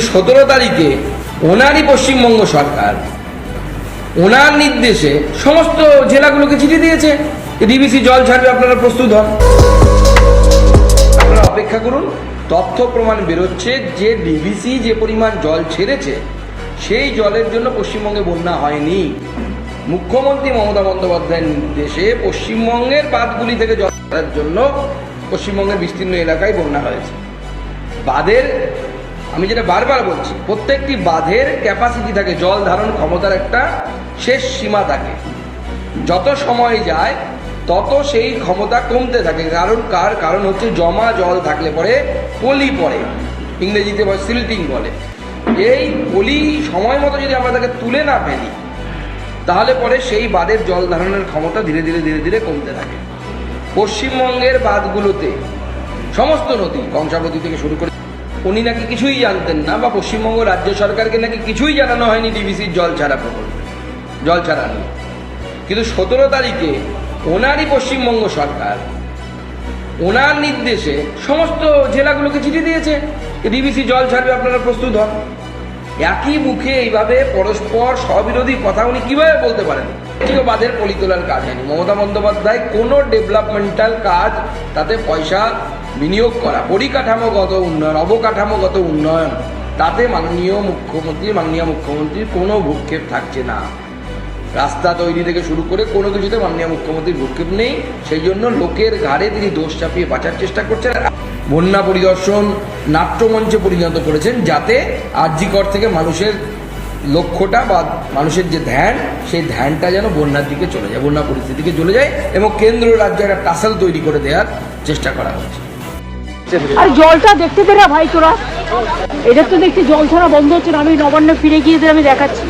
সতেরো তারিখে ওনারই পশ্চিমবঙ্গ সরকার। ওনার নির্দেশে সমস্ত জেলাগুলোকে চিঠি দিয়েছে ডিবিসি জল ছাড়বে, আপনারা প্রস্তুত হন। আপনারা অপেক্ষা করুন, তথ্য প্রমাণ বেরোচ্ছে যে ডিবিসি যে পরিমাণ জল ছেড়েছে, সেই জলের জন্য পশ্চিমবঙ্গে বন্যা হয়নি। মুখ্যমন্ত্রী মমতা বন্দ্যোপাধ্যায়ের নির্দেশে পশ্চিমবঙ্গের বাঁধগুলি থেকে জল ছাড়ার জন্য পশ্চিমবঙ্গের বিস্তীর্ণ এলাকায় বন্যা হয়েছে। বাঁধের আমি যেটা বারবার বলছি, প্রত্যেকটি বাঁধের ক্যাপাসিটি থাকে, জল ধারণ ক্ষমতার একটা শেষ সীমা থাকে। যত সময় যায়, তত সেই ক্ষমতা কমতে থাকে। কারণ কার? কারণ হচ্ছে জমা জল থাকলে পরে পলি পড়ে। ইংরেজিতে সিল্টিং বলে। এই পলি সময় মতো যদি আমরা তাকে তুলে না ফেলি, তাহলে পরে সেই বাঁধের জল ধারণের ক্ষমতা ধীরে ধীরে ধীরে ধীরে কমতে থাকে। পশ্চিমবঙ্গের বাঁধগুলোতে সমস্ত নদী কংসাবতী থেকে শুরু করে উনি নাকি কিছুই জানতেন না বা পশ্চিমবঙ্গ রাজ্য সরকারকে নাকি কিছুই জানানো হয়নি ডিবিসির জল ছাড়া প্রকল্পে। জল ছাড়া নিয়ে কিন্তু সতেরো তারিখে ওনারই পশ্চিমবঙ্গ সরকার ওনার নির্দেশে সমস্ত জেলাগুলোকে চিঠি দিয়েছে ডিবিসি জল ছাড়বে, আপনারা প্রস্তুত হন। একই মুখে এইভাবে পরস্পর স্ববিরোধী কথা উনি কীভাবে বলতে পারেন? এটিও বাদের পলি তোলার কাজ হয়নি। মমতা বন্দ্যোপাধ্যায় কোনো ডেভেলপমেন্টাল কাজ, তাতে পয়সা বিনিয়োগ করা। পরিকাঠামোগত উন্নয়ন, অবকাঠামোগত উন্নয়ন। তাতে মাননীয় মুখ্যমন্ত্রী, মাননীয় মুখ্যমন্ত্রীর কোনো ভূক্ষেপ থাকছে না। রাস্তা তৈরি থেকে শুরু করে কোনো কিছুতে মাননীয় মুখ্যমন্ত্রীর ভূক্ষেপ নেই। সেই জন্য লোকের ঘাড়ে তিনি দোষ চাপিয়ে বাঁচার চেষ্টা করছেন। বন্যা পরিদর্শন নাট্যমঞ্চে পরিণত করেছেন যাতে আর্যিকর থেকে মানুষের লক্ষ্যটা বা মানুষের যে ধ্যান, সেই ধ্যানটা যেন বন্যার দিকে চলে যায়, বন্যা পরিস্থিতিকে চলে যায় এবং কেন্দ্র রাজ্য একটা টাসাল তৈরি করে দেওয়ার চেষ্টা করা হচ্ছে। আর জলটা দেখতে দে না ভাই তোরা। এটা তো দেখছি জল ছাড়া বন্ধ হচ্ছে না, আমি নবান্ন ফিরে গিয়ে আমি দেখাচ্ছি।